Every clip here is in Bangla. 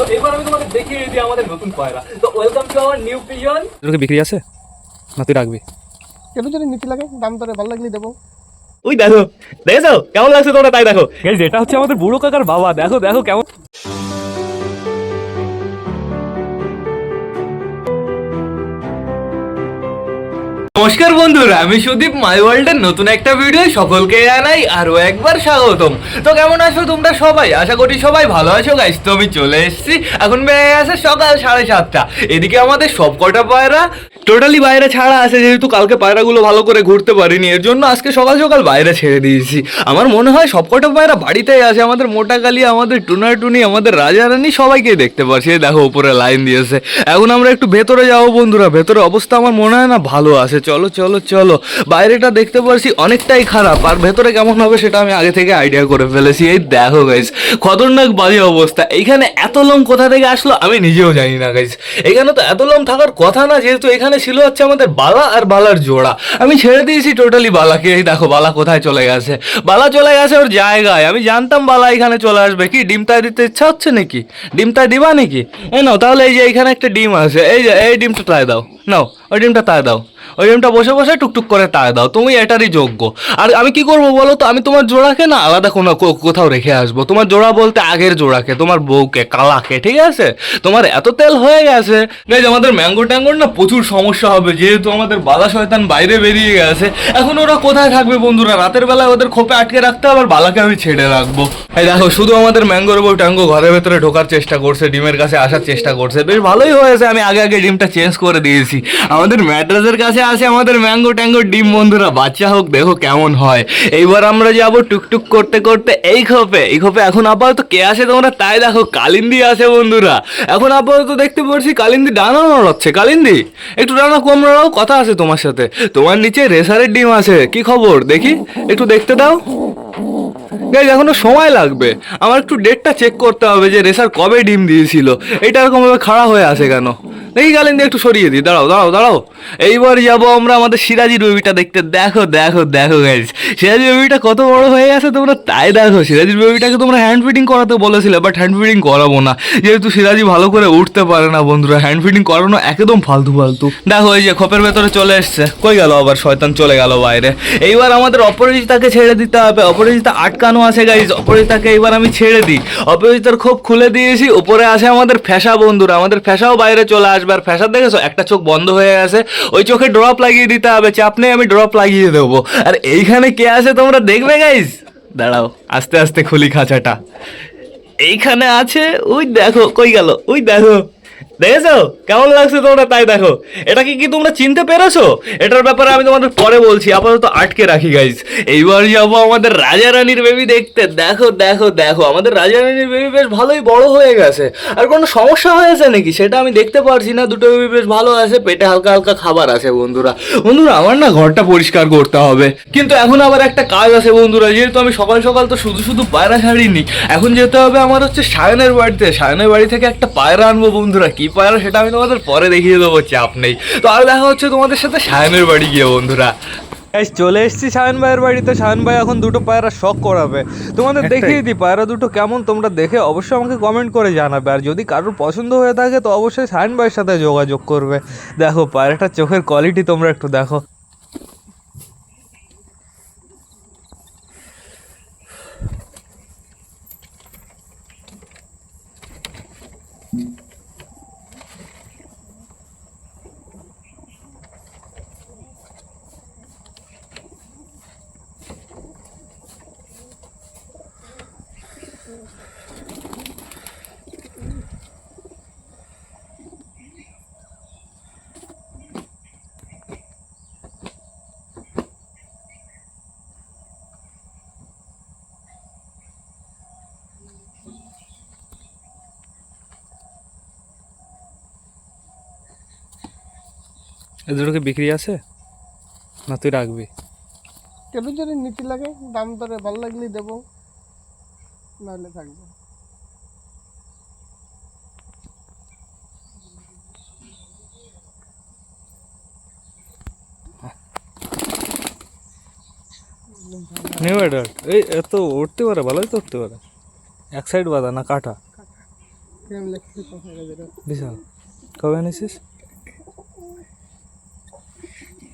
তো এবার আমি তোমাকে দেখিয়ে দিই আমাদের নতুন পায়রা। তো welcome to our new pigeon তোকে বিক্রি আছে? না তুই রাখবি। কেন যদি নিতে লাগে দাম তোরে ভালো লাগলে দেবো। ওই দেখো দেখেছ? কেমন লাগছে তোমরা তাই দেখো। এটা হচ্ছে আমাদের বুড়ো কাকার বাবা। দেখো দেখো কেমন নমস্কার বন্ধুরা, আমি সুদীপ মাই ওয়ার্ল্ডের নতুন একটা ভিডিও সকলকে জানাই আরও একবার স্বাগতম। তো কেমন আছো তোমরা সবাই? আশা করি সবাই ভালো আছো গাইস তো আমি চলে এসেছি এখন বেড়ে গেছে সকাল সাড়ে সাতটা। এদিকে আমাদের সব কটা পায়রা টোটালি বাইরে ছাড়া আছে, যেহেতু কালকে পায়রাগুলো ভালো করে ঘুরতে পারিনি, এর জন্য আজকে সকাল সকাল বাইরে ছেড়ে দিয়েছি। আমার মনে হয় সব কটা পায়রা বাড়িতেই আছে, আমাদের মোটা কালি আমাদের টুনা টুনি আমাদের রাজা রানী সবাইকে দেখতে পাচ্ছি দেখো, উপরে লাইন দিয়েছে। এখন আমরা একটু ভেতরে যাব বন্ধুরা, ভেতরে অবস্থা আমার মনে হয় না ভালো আছে। চলো চলো চলো। বাইরেটা দেখতে পারছি অনেকটাই খারাপ, আর ভেতরে কেমন হবে সেটা আমি আগে থেকে আইডিয়া করে ফেলেছি। এই দেখো গাইস খতরনাক বাজে অবস্থা। এইখানে এত লোম কোথা থেকে আসলো আমি নিজেও জানি না গাইস এখানে তো এত লোম থাকার কথা না, যেহেতু এখানে ছিল হচ্ছে আমাদের বালা আর বালার জোড়া। আমি ছেড়ে দিয়েছি টোটালি বালাকে। এই দেখো, বালা কোথায় চলে গেছে? বালা চলে গেছে ওর জায়গায়। আমি জানতাম বালা এখানে চলে আসবে কি? ডিমটা দিতে ইচ্ছা হচ্ছে নাকি? ডিমটা দিবা নাকি? এই নাও, তাহলে এই যে এখানে একটা ডিম আছে। এই যে, এই ডিমটা তাই দাও। নাও, ওই ডিমটা তাই দাও। ওই ডিমটা বসে বসে টুকটুক করে তাই দাও, তুমি এটারই যোগ্য। আর আমি কি করব বলো তো? আমি তোমার জোড়াকে না আলাদা কোনো কোথাও রেখে আসব। তোমার জোড়া বলতে আগের জোড়াকে, তোমার বউকে, কালাকে, ঠিক আছে? তোমার এত তেল হয়ে গেছে। গাইজ আমাদের ম্যাঙ্গো ট্যাঙ্গোর না প্রচুর সমস্যা হবে, যেহেতু আমাদের বালা শয়তান বাইরে বেরিয়ে গেছে। এখন ওরা কোথায় থাকবে বন্ধুরা? রাতের বেলায় ওদের খোপে আটকে রাখতে হবে, আর বালাকে আমি ছেড়ে রাখব। এই দেখো, শুধু আমাদের ম্যাঙ্গোর বউ ট্যাঙ্গো ঘরের ভেতরে ঢোকার চেষ্টা করছে, ডিমের কাছে আসার চেষ্টা করছে। বেশ ভালোই হয়েছে, আমি আগে আগে ডিমটা চেঞ্জ করে দিয়েছি। আমাদের ম্যাড্রাসের কাছে আছে আমাদের ম্যাঙ্গো ট্যাঙ্গো ডিম, বন্ধুরা, বাচ্চা হোক, দেখো কেমন হয়। এইবার আমরা যাব টুকটুক করতে করতে এই খোপে এই খোপে এখন আপাতত কে আসে তোমরা তাই দেখো, কালিন্দি আছে বন্ধুরা। এখন আপাতত দেখতে পাচ্ছি কালিন্দি ডানা নড়াচ্ছে। কালিন্দি, একটু ডানা কম নড়াও, কথা আছে তোমার সাথে। তোমার নিচে রেসারের ডিম আছে, কি খবর? দেখি, একটু দেখতে দাও। গাইজ এখনও সময় লাগবে। আমার একটু ডেটটা চেক করতে হবে যে রেসার কবে ডিম দিয়েছিল। এটা এরকমভাবে খাড়া হয়ে আছে কেন? দেখি গেলেন দিয়ে একটু সরিয়ে দিই। দাঁড়াও দাঁড়াও দাঁড়াও। এইবার যাব আমরা আমাদের সিরাজি রবিটা দেখতে। দেখো দেখো দেখো গাইজ সিরাজি রবিটা কত বড় হয়ে গেছে তোমরা তাই দেখো। সিরাজির বেবিটাকে তোমরা হ্যান্ড ফিটিং করাতে বলেছিলে বাট হ্যান্ড ফিটিং করাবো না। যেহেতু সিরাজি ভালো করে উঠতে পারে না, বন্ধুরা হ্যান্ড ফিটিং করানো একদম ফালতু ফালতু। দেখো, এই যে খোপের ভেতরে চলে এসছে। কই গেল আবার? শয়তান চলে গেল বাইরে। এইবার আমাদের অপরাজিতাকে ছেড়ে দিতে হবে। অপরাজিতা আটকানো আছে গাইজ অপরাজিতাকে এইবার আমি ছেড়ে দিই। অপরাজিতার খোপ খুলে দিয়েছি। উপরে আছে আমাদের ফ্যাসা বন্ধুরা। আমাদের ফ্যাসাও বাইরে চলে আসবে। আর ফ্যাশন দেখেছ? একটা চোখ বন্ধ হয়ে গেছে ওই চোখে ড্রপ লাগিয়ে দিতে হবে চাপ নেই আমি ড্রপ লাগিয়ে দেবো। আর এইখানে কে আছে তোমরা দেখবে গাইজ দাঁড়াও, আস্তে আস্তে খুলি খাঁচাটা। এইখানে আছে, ওই দেখো, কই গেল? ওই দেখো। দেখেছ? কেমন লাগছে তোমরা তাই দেখো। এটা কি কি তোমরা চিনতে পেরেছ? এটার ব্যাপারে আমি তোমাদের পরে বলছি। আপাতত আটকে রাখি গাইজ এইবার যাব আমাদের রাজা রানীর বেবি দেখতে। দেখো দেখো দেখো। আমাদের রাজা রানীর বেবি বেশ ভালোই বড় হয়ে গেছে। আর কোনো সমস্যা হয়েছে নাকি? সেটা আমি দেখতে পারছি না। দুটো বেবি বেশ ভালো আছে। পেটে হালকা হালকা খাবার আছে, বন্ধুরা। বন্ধুরা, আমার না ঘরটা পরিষ্কার করতে হবে। কিন্তু এখন আবার একটা কাজ আছে, বন্ধুরা। যেহেতু আমি সকাল সকাল তো শুধু শুধু পায়রা ছাড়িনি, এখন যেতে হবে আমার হচ্ছে সায়নের বাড়িতে। সায়নের বাড়ি থেকে একটা পায়রা আনব, বন্ধুরা। কি পায়রা সেটা আমি তোমাদের পরে দেখিয়ে দেবো চাপ নেই। তো আর দেখা হচ্ছে তোমাদের সাথে সায়নের বাড়ি গিয়ে বন্ধুরা। গাইস চলে এসেছি সায়ন ভাইয়ের বাড়িতে। সায়ন ভাই এখন দুটো পায়রা শখ করাবে। তোমাদের দেখিয়ে দিই পায়রা দুটো কেমন তোমরা দেখে অবশ্যই আমাকে কমেন্ট করে জানাবে। আর যদি কারোর পছন্দ হয়ে থাকে তো অবশ্যই সায়ন ভাইয়ের সাথে যোগাযোগ করবে। দেখো পায়রাটার চোখের কোয়ালিটি তোমরা একটু দেখো। এ দুটোকে বিক্রি আছে? না তুই রাখবি। কেন যদি নিতে লাগে দাম তোরে ভালো লাগলে দেবো। নাহলে থাকবে নিউ অ্যাডাল্ট এই এত উঠতে পারে ভালোই তো উঠতে পারে। এক সাইড বাঁধা না কাটা। কিরম লেখছি পাঁচ এক হাজার বিশাল। কবে এনেছিস?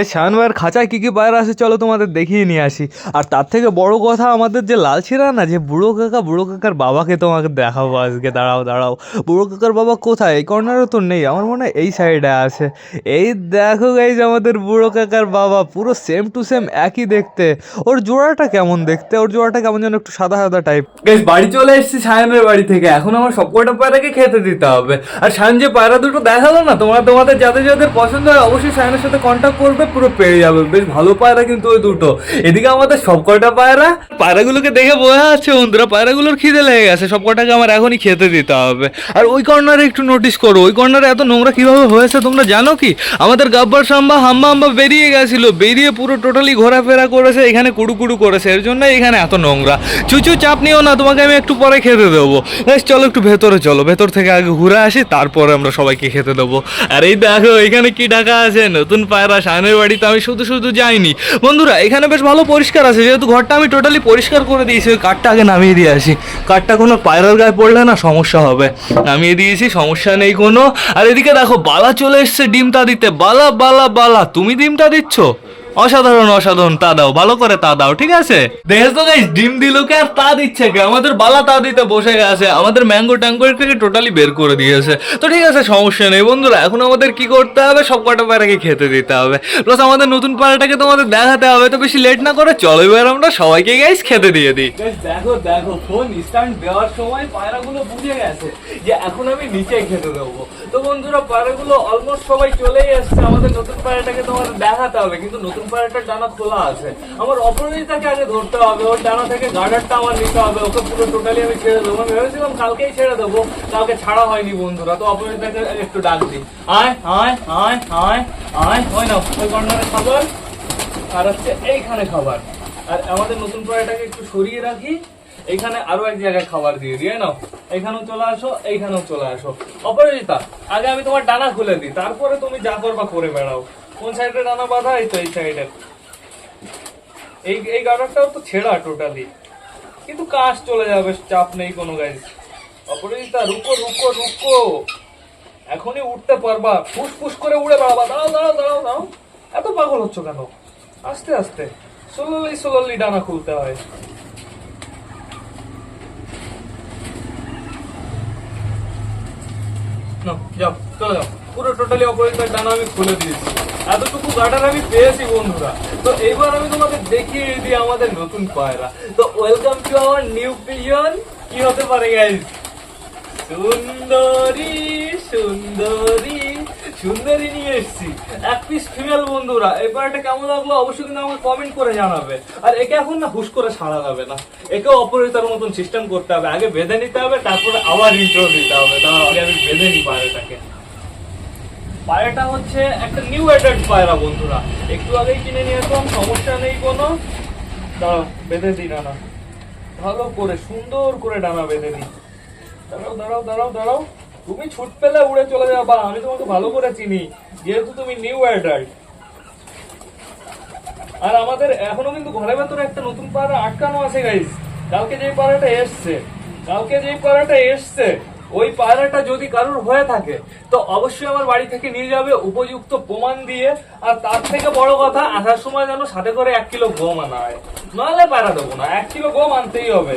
এই শাহানবাইয়ের খাঁচায় কী কী পায়রা আছে চলো তোমাদের দেখিয়ে নিয়ে আসি। আর তার থেকে বড় কথা আমাদের যে লাল ছিঁড়া না, যে বুড়ো কাকা, বুড়ো কাকার বাবাকে তোমাকে দেখাবো আজকে। দাঁড়াও দাঁড়াও। বুড়ো কাকার বাবা কোথায়? এই কর্নারও তো নেই। আমার মনে হয় এই সাইডে আছে। এই দেখো গাইজ আমাদের বুড়ো কাকার বাবা। পুরো সেম টু সেম একই দেখতে। ওর জোড়াটা কেমন দেখতে? ওর জোড়াটা কেমন যেন একটু সাদা সাদা টাইপ বেশ বাড়ি চলে এসেছি সায়নের বাড়ি থেকে। এখন আমার সব কয়টা পায়রাকে খেতে দিতে হবে। আর সায়ন যে পায়রা দুটো দেখাল না, তোমরা তোমাদের যাদের যাদের পছন্দ হয় অবশ্যই সায়নের সাথে কন্ট্যাক্ট করবে। পুরো পেয়ে যাবে। বেশ ভালো পায়রা কিন্তু ওই দুটো। এদিকে আমাদের সব কয়টা পায়রা? পায়রাগুলোকে দেখে বোঝা যাচ্ছে বন্ধুরা, পায়রাগুলোর খিদে লেগে গেছে। সব কটাকে আমার এখনই খেতে দিতে হবে। আর ওই কর্নারে একটু নোটিস করো, ওই কর্নারে এত নোংরা কীভাবে হয়েছে তোমরা জানো কি? আমাদের গাব্বার সাম্বা হাম্বা হাম্বা বেরিয়ে গেছিল। বেরিয়ে পুরো টোটালি ঘোরাফেরা করেছে, এখানে কুড়ু কুড়ু করেছে। এর জন্য এখানে এত নোংরা। চুচু, চাপ নিও না, তোমাকে আমি একটু পরে খেতে দেবো। চলো একটু ভেতরে চলো। ভেতর থেকে আগে ঘুরে আসি, তারপরে আমরা সবাইকে খেতে দেবো। আর এই দেখো, এখানে কি ঢাকা আছে? নতুন পায়রা, শানের বাড়িতে, আমি শুধু শুধু যাইনি। বন্ধুরা, এখানে বেশ ভালো পরিষ্কার আছে, যেহেতু ঘরটা আমি টোটালি পরিষ্কার করে দিয়েছি, ওই কাঠটা আগে নামিয়ে দিয়ে আসি। কাঠটা কোনো পায়রার গায়ে পড়লে না সমস্যা হবে। নামিয়ে দিয়েছি, সমস্যা নেই কোনো। আর এদিকে দেখো, বালা চলে এসছে ডিমটা দিতে। বালা বালা বালা, তুমি ডিমটা দিচ্ছ? অসাধারণ অসাধারণ, তা দাও, ভালো করে তা দাও, ঠিক আছে? দেখেছ তো গাইস ডিম দিল কে আর তা দিচ্ছে কে? আমাদের বালা তা দিতে বসে গেছে, আমাদের ম্যাঙ্গো ট্যাঙ্গো থেকে টোটালি বের করে দিয়েছে। তো ঠিক আছে, সমস্যা নেই বন্ধুরা, এখন আমাদের কি করতে হবে? সব কটা পায়রাকে খেতে দিতে হবে। প্লাস আমাদের নতুন পায়রাটাকে তোমাদের দেখাতে হবে, তো বেশি লেট না করে চলো এবার আমরা সবাইকে গাইস খেতে দিয়ে দিই। দেখো দেখো ফোন স্ট্যান্ড দেওয়ার সময় পায়রাগুলো বুঝে গেছে যে এখন আমি নিচে খেতে দেবো। তো বন্ধুরা, পায়রাগুলো অলমোস্ট সবাই চলেই এসছে, আমাদের নতুন পায়রাটাকে তোমাদের দেখাতে হবে, কিন্তু নতুন পায়রাটার ডানা খোলা আছে। আমার অপরাজিতাকে আগে ধরতে হবে, ওর ডানা থেকে গার্ডারটা আমার নিতে হবে, ওকে পুরো টোটালি আমি ছেড়ে দেবো। আমি ভেবেছিলাম কালকেই ছেড়ে দেবো, কালকে ছাড়া হয়নি বন্ধুরা, তো অপরাজিতাকে একটু ডাক দিই। আয় আয় আয় আয় আয় হয় না ওই কর্নারে খাবার, আর হচ্ছে এইখানে খাবার। আর আমাদের নতুন পায়রাটাকে একটু সরিয়ে রাখি। এইখানে আরও এক জায়গায় খাবার দিয়ে দিয়ে নাও, এইখানেও চলে আসো, এইখানেও চলে আসো। অপরাজিতা, আগে আমি তোমার ডানা খুলে দিই, তারপরে তুমি যা করবা করে বেড়াও। কোন সাইডে ডানা বাঁধা এই তো এই সাইডে। এই এই গার্ডারটাও তো ছেঁড়া টোটালি কিন্তু কাজ চলে যাবে চাপ নেই কোনো গাইজ অপরাজিতা রুকো রুকো রুকো। এখনই উঠতে পারবা। ফুস ফুস করে উড়ে বেড়াবা দাঁড়াও দাঁড়াও দাঁড়াও দাঁড়াও। এত পাগল হচ্ছ কেন? আস্তে আস্তে। স্লোলি স্লোলি ডানা খুলতে হয়। নাও, যাও চলে যাও। পুরো টোটালি অপরিষ্কার ডানা আমি খুলে দিয়েছি। এতটুকু গার্ডার আমি পেয়েছি, বন্ধুরা। তো এইবার আমি তোমাদের দেখিয়ে দিই আমাদের নতুন পায়রা। তো welcome to our new pigeon কি হতে পারে গাইজ সুন্দরী সুন্দরী সুন্দরী নিয়ে এসেছি। এক পিস ফিমেল বন্ধুরা। এই পায়রাটা কেমন লাগল, অবশ্যই কিন্তু আমাকে কমেন্ট করে জানাবে। আর একে এখন না হুশ করে ছাড়া যাবে না। একে অপরিতার মতন সিস্টেম করতে হবে। আগে বেঁধে নিতে হবে, তারপরে আবার ইন্ট্রো দিতে হবে। তার আগে আমি বেঁধে নিই পায়রাটাকে। পায়রাটা হচ্ছে একটা নিউ অ্যাডাল্ট পায়রা বন্ধুরা। একটু আগেই কিনে নিয়ে আসলাম সমস্যা নেই কোনো। দাঁড়াও, বেঁধে দিই ডানা ভালো করে, সুন্দর করে ডানা বেঁধে দিই। দাঁড়াও দাঁড়াও দাঁড়াও দাঁড়াও। তুমি ছুট পেলে উড়ে চলে যাবা, আমি তোমাকে ভালো করে চিনি, যেহেতু তুমি নিউ অ্যাডাল্ট আর আমাদের এখনও কিন্তু ঘরের ভেতরে একটা নতুন পাড়া আটকানো আছে গাইস কালকে যেই পাড়াটা এসছে, কালকে যেই পাড়াটা এসছে ওই পায়রাটা যদি কারোর হয়ে থাকে, তো অবশ্যই আমার বাড়ি থেকে নিয়ে যাবে উপযুক্ত প্রমাণ দিয়ে। আর তার থেকে বড় কথা, আসার সময় যেন সাথে করে এক কিলো গম আনা হয়। নাহলে পায়রা দেবো না, এক কিলো গম আনতেই হবে।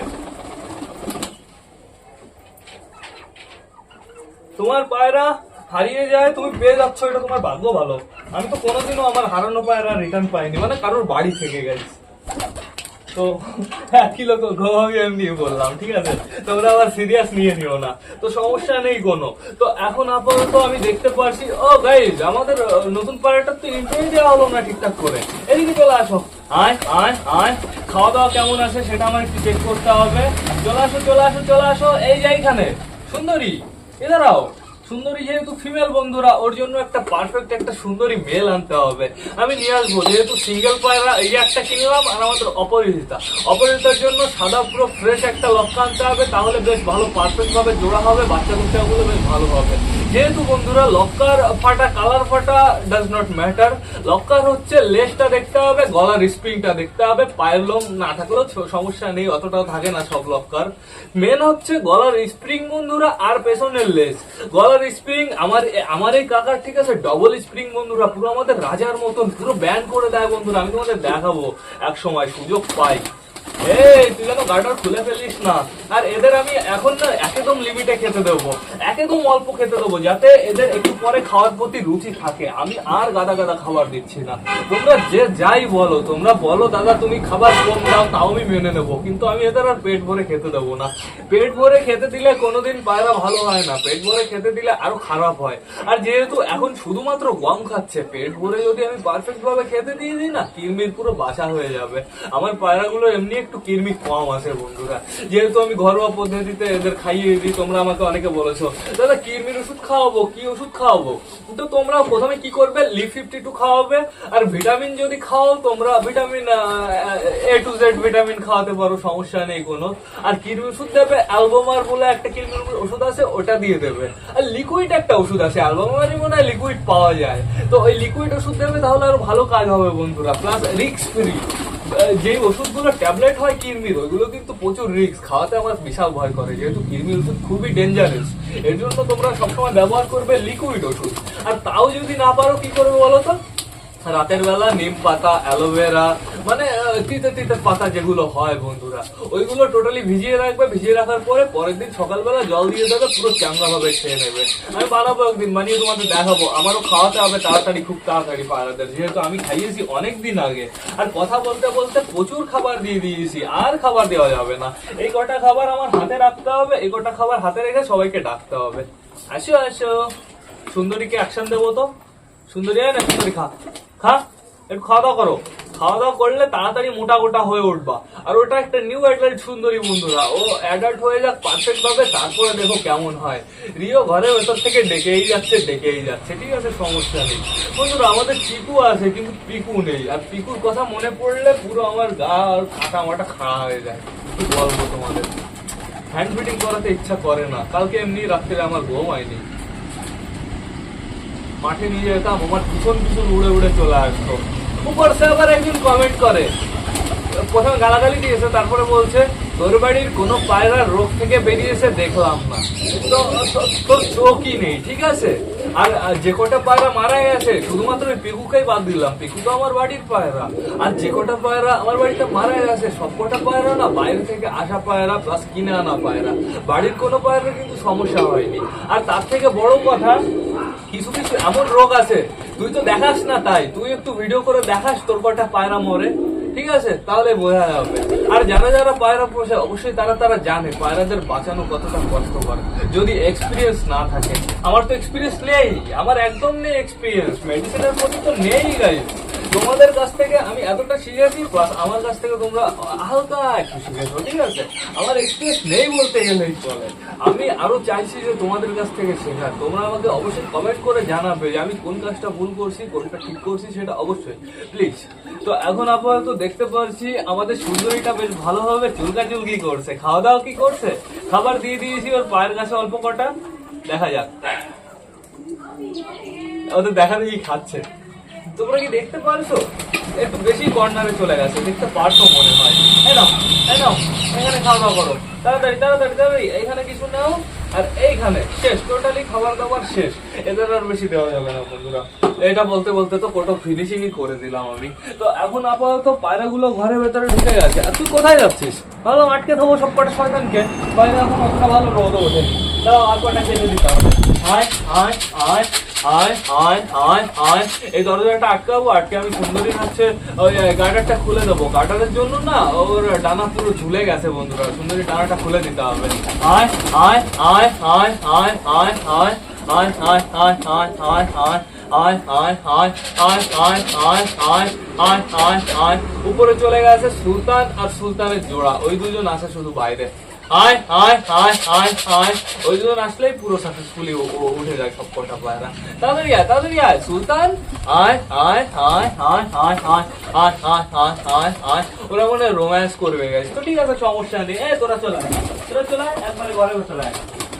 তোমার পায়রা হারিয়ে যায়, তুমি পেয়ে যাচ্ছ, এটা তোমার ভাগ্য ভালো। আমি তো কোনোদিনও আমার হারানো পায়রা রিটার্ন পাইনি মানে কারোর বাড়ি থেকে গেছি। তো এক কিলো গম আমি এমনি বললাম, ঠিক আছে? তোমরা আবার সিরিয়াস নিয়ে নিও না। তো সমস্যা নেই কোনো। তো এখন আপাতত আমি দেখতে পারছি, ও গাইজ আমাদের নতুন পায়রাটার তো ইন্টারভিউ দেওয়া হলো না ঠিকঠাক করে। এদিকে চলে আসো। আয় আয় আয়। খাওয়া দাওয়া কেমন আছে সেটা আমার একটু চেক করতে হবে। চলে আসো চলে আসো চলে আসো। এই যে এইখানে, সুন্দরী, এ দাঁড়াও। সুন্দরী যেহেতু ফিমেল বন্ধুরা, ওর জন্য একটা পারফেক্ট একটা সুন্দরী মেল আনতে হবে। আমি নিয়ে আসব, যেহেতু সিঙ্গেল পায়রা, এই একটা কিনলাম, আর আমাদের অপরাজিতা অপরাজিতার জন্য সাদা পুরো ফ্রেশ একটা লক্ষ্য আনতে হবে, তাহলে বেশ ভালো পারফেক্টভাবে জোড়া হবে বাচ্চা কুচ্চাগুলো বেশ ভালো হবে। যেহেতু বন্ধুরা, লক্কার ফাটা, কালার ফাটা ডাজ নট ম্যাটার লক্কার হচ্ছে লেসটা দেখতে হবে, গলার স্প্রিংটা দেখতে হবে। পায়ের লোম না থাকলেও সমস্যা নেই, অতটাও থাকে না সব লক্কার। মেন হচ্ছে গলার স্প্রিং বন্ধুরা আর পেছনের লেস গলার স্প্রিং আমার আমার এই কাকার ঠিক আছে ডবল স্প্রিং বন্ধুরা, পুরো আমাদের রাজার মতন, পুরো ব্যান করে দেয় বন্ধুরা, আমি তোমাদের দেখাবো। এক সময় সুযোগ পাই। ফেলিস না। আর এদের আমি এখন অল্প খেতে দেবো, যাতে এদের একটু পরে খাওয়ার প্রতি রুচি থাকে। আমি আর গাদা গাদা খাবার দিচ্ছি না। তোমরা যে যাই বলো, তোমরা বলো, দাদা, তুমি খাবার কম দাও, তাও আমি মেনে নেব। কিন্তু আমি এদের আর পেট ভরে খেতে দেবো না। পেট ভরে খেতে দিলে কোনোদিন পায়রা ভালো হয় না। পেট ভরে খেতে দিলে আরও খারাপ হয়। আর যেহেতু এখন শুধুমাত্র গম খাচ্ছে, পেট ভরে যদি আমি পারফেক্ট ভাবে খেতে দিয়ে দিই না কিরমির পুরো বাসা হয়ে যাবে। আমার পায়রাগুলো এমনি একটু কিরমি কম আছে বন্ধুরা। যেহেতু আমি ঘরোয়া পদ্ধতিতে এদের খাইয়ে দিই, তোমরা আমাকে অনেকে বলেছ, দাদা কিরমির ওষুধ খাওয়াবো? কি ওষুধ খাওয়াবো? তো তোমরা প্রথমে কি করবে? লি ফিফটি টু খাওয়াবে, আর ভিটামিন যদি খাও, তোমরা vitamin A to Z vitamin খাওয়াতে পারো, সমস্যা নেই কোনো। আর কিরমি ওষুধ দেবে অ্যালবোমার বলে একটা কিরমির ওষুধ আছে, ওটা দিয়ে দেবে। আর লিকুইড একটা ওষুধ আছে অ্যালবোমারই মনে হয় লিকুইড পাওয়া যায়। তো ওই লিকুইড ওষুধ দেবে, তাহলে আরও ভালো কাজ হবে বন্ধুরা প্লাস রিক্স ফ্রি যে ওষুধগুলো ট্যাবলেট হয় কিরমির, ওইগুলো কিন্তু প্রচুর রিস্ক খাওয়াতে আমার বিশাল ভয় করে, যেহেতু কিরমির ওষুধ খুবই ডেঞ্জারাস এর জন্য তোমরা সবসময় ব্যবহার করবে লিকুইড ওষুধ। আর তাও যদি না পারো, কি করবে বলো তো? রাতের বেলা নিম পাতা, অ্যালোভেরা মানে তিতে তিতে পাতা যেগুলো হয় বন্ধুরা, ওইগুলো টোটালি ভিজিয়ে রাখবে, ভিজিয়ে রাখার পরে পরের দিন সকালবেলা জল দিয়ে দেবে, পুরো চাঙ্গা ভাবে খেয়ে নেবে। আমি বানাবো একদিন, বানিয়ে তোমাদের দেখাবো, আমারও খাওয়াতে হবে তাড়াতাড়ি, খুব তাড়াতাড়ি পায়রাদের, যেহেতু আমি খাইয়েছি অনেক দিন আগে। আর কথা বলতে বলতে প্রচুর খাবার দিয়ে দিয়েছি, আর খাবার দেওয়া যাবে না। এই কটা খাবার আমার হাতে রাখতে হবে, এই কটা খাবার হাতে রেখে সবাইকে ডাকতে হবে। আসো আসো। সুন্দরীকে অ্যাকশন দেবো তো? সুন্দরী আয় না, সুন্দরী খা। খা, একটু খাওয়া দাওয়া করো। খাওয়া দাওয়া করলে তাড়াতাড়ি মোটা গোটা হয়ে উঠবা। আর ওটা একটা নিউ অ্যাডাল্ট সুন্দরী বন্ধুরা। ও অ্যাডাল্ট হয়ে যাক পারফেক্ট ভাবে, তারপরে দেখো কেমন হয়। রিও ঘরের ভেতর থেকে ডেকেই যাচ্ছে ডেকেই যাচ্ছে। ঠিক আছে, সমস্যা নেই। বন্ধুরা, আমাদের চিকু আছে, কিন্তু পিকু নেই। আর পিকুর কথা মনে পড়লে পুরো আমার গা আর কাটা মাটা খাড়া হয়ে যায়। বলব তোমাদের। হ্যান্ড ফিটিং করাতে ইচ্ছা করে না। কালকে এমনি রাত্রে আমার ঘুম হয়নি। মাঠে নিয়ে যেতাম, আমার পিছন পিছন উড়ে উড়ে চলে আসতো। উপর সে আবার একজন কমেন্ট করে। প্রথমে গালাগালি দিয়েছে, তারপরে বলছে, তোর বাড়ির কোনো পায়রার রোগ থেকে বেরিয়েছে দেখলাম না। তো তোর চোখই নেই, ঠিক আছে? আর যে কটা পায়রা মারা গেছে, শুধুমাত্র ওই পিকুকেই বাদ দিলাম। পিকু তো আমার বাড়ির পায়রা। আর যে কটা পায়রা আমার বাড়িতে মারা গেছে, সব কটা পায়রা না বাইরে থেকে আসা পায়রা প্লাস কিনে আনা পায়রা। বাড়ির কোনো পায়রা কিন্তু সমস্যা হয়নি। আর তার থেকে বড় কথা কিছু কিছু এমন রোগ আছে, তুই তো দেখাস না তাই। তুই একটু ভিডিও করে দেখাস তোর কটা পায়রা মরে। ঠিক আছে? তাহলে বোঝা যাবে। আর যারা যারা পায়রা পোষে, অবশ্যই তারা তারা জানে পায়রাদের বাঁচানো কতটা কষ্টকর। যদি এক্সপিরিয়েন্স না থাকে। আমার তো এক্সপিরিয়েন্স নেই। আমার একদম নেই এক্সপিরিয়েন্স মেডিসিনের প্রতি তো নেই গাইজ তোমাদের কাছ থেকে আমি এতটা শিখেছি প্লাস আমার কাছ থেকে তোমরা হালকা একটু শিখেছো ঠিক আছে? আমার এক্সপিরিয়েন্স নেই বলতে গেলেই চলে। আমি আরও চাইছি যে তোমাদের কাছ থেকে শেখা তোমরা আমাকে অবশ্যই কমেন্ট করে জানাবে যে আমি কোন কাজটা ভুল করছি, কোনটা ঠিক করছি, সেটা অবশ্যই। প্লিজ তো এখন আপাতত দেখতে পাচ্ছি আমাদের সুন্দরীটা বেশ ভালোভাবে চুলকা চুলকি করছে। খাওয়া দাওয়া কি করছে? খাবার দিয়ে দিয়েছি ওর পায়ের কাছে অল্প কটা। দেখা যাক। ওদের দেখা দেখি খাচ্ছে। তোমরা কি দেখতে পারছ? একটু বেশি কর্নারে চলে গেছে, দেখতে পারছ মনে হয়। নাও, এই নাও, এখানে খাওয়া দাওয়া করো। তাড়াতাড়ি তাড়াতাড়ি তাড়াতাড়ি, এইখানে কিছু নাও, আর এইখানে, শেষ টোটালি খাবার দাবার শেষ। এদের আর বেশি দেওয়া যাবে না, বন্ধুরা। এটা বলতে বলতে তো কোটো ফিনিশিংই করে দিলাম আমি। তো এখন আপাতত পায়রাগুলো ঘরের ভেতরে ঢুকে গেছে। আর তুই কোথায় যাচ্ছিস? ভালো, আটকে দেবো সব কটা শয়তানকে। বাইরে এখন অতটা ভালো রোদ ওঠেনি। তাও আর কটা খেতে দিতে হবে? আয় আয়। আয় আয় এই দরজাটা আটকাবো আটকে আমি সুন্দরী হচ্ছে ওই খুলে দেবো জন্য না ওর ডানা পুরো ঝুলে গেছে বন্ধুরা সুন্দরী ডানাটা খুলে দিতে হবে আয় আয় আয় আয় আয় আয় আয় আয় আয় আয় আয় আয় আয় আয় উপরে চলে গেছে সুলতান আর সুলতানের জোড়া ওই দুজন আছে শুধু বাইরে আয় আয় আয় আয় আয় ওই দুজন আসলেই পুরো সাকসেসফুলি উঠে যায় সব কটা পায়রা তাড়াতাড়ি আয় তাড়াতাড়ি আয় সুলতান আয় আয় আয় আয় আয় আয় আয় আয় আয় আয় আয় ওরা মনে রোম্যান্স করবে গেছে তো ঠিক আছে সমস্যা নেই এ তোরা চলে। তোরা চলে একবারে ঘরে চলে আয়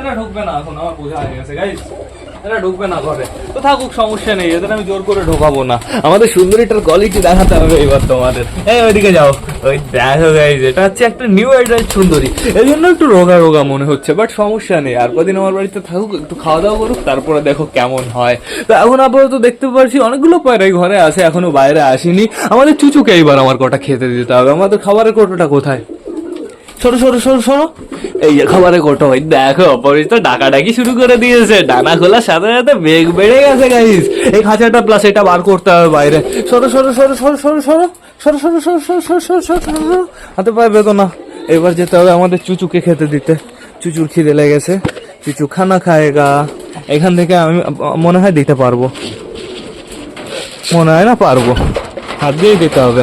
এরা ঢুকবে না এখন, আমার বোঝা হয়ে গেছে গাইস এরা ঢুকবে না ঘরে। তো থাকুক, সমস্যা নেই, এদের আমি জোর করে ঢোকাবো না। আমাদের সুন্দরীটার কোয়ালিটি দেখাতে হবে এবার তোমাদের। এই, ওইদিকে যাও। ওই দেখো গাইস এটা হচ্ছে একটা নিউ অ্যাডাল্ট সুন্দরী। এই জন্য একটু রোগা রোগা মনে হচ্ছে বাট সমস্যা নেই। আর কদিন আমার বাড়িতে থাকুক, একটু খাওয়া দাওয়া করুক, তারপরে দেখো কেমন হয়। তো এখন আপাতত দেখতে পাচ্ছি অনেকগুলো পায়রাই ঘরে আছে, এখনও বাইরে আসেনি। আমাদের চুচুকে এইবার আমার কটা খেতে দিতে হবে। আমাদের খাবারের কোটোটা কোথায়? সরো সরো সরো সরো এই যে খাবারের কোটো ওই দেখো অপরিচিত ডাকাডাকি শুরু করে দিয়েছে ডানা খোলার সাথে সাথে বেগ বেড়ে গেছে গাইস এই খাঁচাটা প্লাস এটা বার করতে হবে বাইরে সরো সরো সরো সরো সরো সরো সরো সরো সরো সরো সরো সরো সরো সরো হাতে পায়ে বেদনা এবার যেতে হবে আমাদের চুচুকে খেতে দিতে চুচুর খিদে লেগেছে চুচু খানা খায়গা এখান থেকে আমি মনে হয় দিতে পারব মনে হয় না পারব হাত দিয়েই দিতে হবে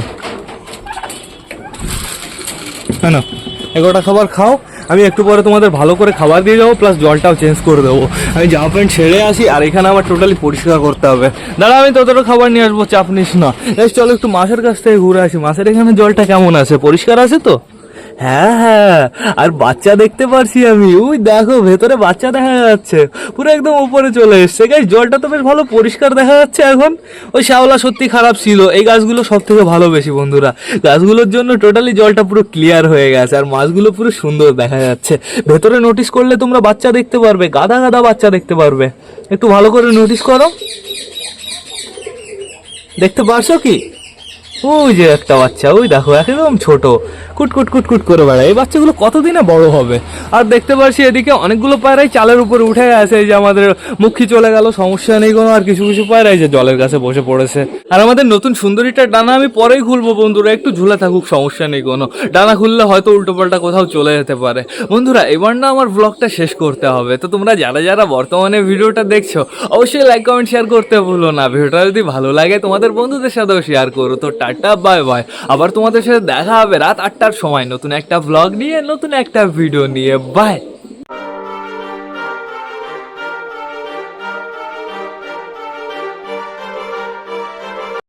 হ্যাঁ এগারোটা খাবার খাও, আমি একটু পরে তোমাদের ভালো করে খাবার দিয়ে যাব প্লাস জলটাও চেঞ্জ করে দেবো। আমি জামা প্যান্ট ছেড়ে আসি, আর এখানে আমার টোটালি পরিষ্কার করতে হবে। দাঁড়া, আমি ততটা খাবার নিয়ে আসব, চাপ নিস না। চলো একটু মাছের কাছ থেকে ঘুরে আসি। মাছের এখানে জলটা কেমন আছে? পরিষ্কার আছে তো? হ্যাঁ হ্যাঁ আর বাচ্চা দেখতে পারছি আমি। ওই দেখো, ভেতরে বাচ্চা দেখা যাচ্ছে। পুরো একদম উপরে চলে এসছে। গাছ জলটা তো বেশ ভালো পরিষ্কার দেখা যাচ্ছে এখন। ওই শ্যাওলা সত্যি খারাপ ছিল। এই গাছগুলো সব থেকে ভালো বেশি, বন্ধুরা। গাছগুলোর জন্য টোটালি জলটা পুরো ক্লিয়ার হয়ে গেছে। আর মাছগুলো পুরো সুন্দর দেখা যাচ্ছে। ভেতরে নোটিস করলে তোমরা বাচ্চা দেখতে পারবে। গাদা গাদা বাচ্চা দেখতে পারবে। একটু ভালো করে নোটিস করো। দেখতে পারছ কি? ওই যে একটা বাচ্চা, ওই দেখো, একদম ছোট। কুটকুট কুট কুট কুট করে বেড়ায়। এই বাচ্চাগুলো কতদিনে বড় হবে? আর দেখতে পাচ্ছি এদিকে অনেকগুলো পায়রাই চালের উপরে উঠে গেছে যে আমাদের মুখী চলে গেল, সমস্যা নেই কোনো, আর কিছু কিছু পায়রাই যে জলের কাছে বসে পড়েছে। আর আমাদের নতুন সুন্দরীটার ডানা আমি পরেই খুলবো, বন্ধুরা, একটু ঝুলে থাকুক, সমস্যা নেই কোনো। ডানা খুললে হয়তো উল্টোপাল্টা কোথাও চলে যেতে পারে। বন্ধুরা, এবার না আমার ব্লগটা শেষ করতে হবে। তো তোমরা যারা যারা বর্তমানে ভিডিওটা দেখছ, অবশ্যই লাইক কমেন্ট শেয়ার করতে ভুলো না। ভিডিওটা যদি ভালো লাগে, তোমাদের বন্ধুদের সাথেও শেয়ার করো। তো টাটা বাই বাই। আবার তোমাদের সাথে দেখা হবে রাত আটটার সময়। নতুন একটা ব্লগ নিয়ে, নতুন একটা ভিডিও নিয়ে। বাই।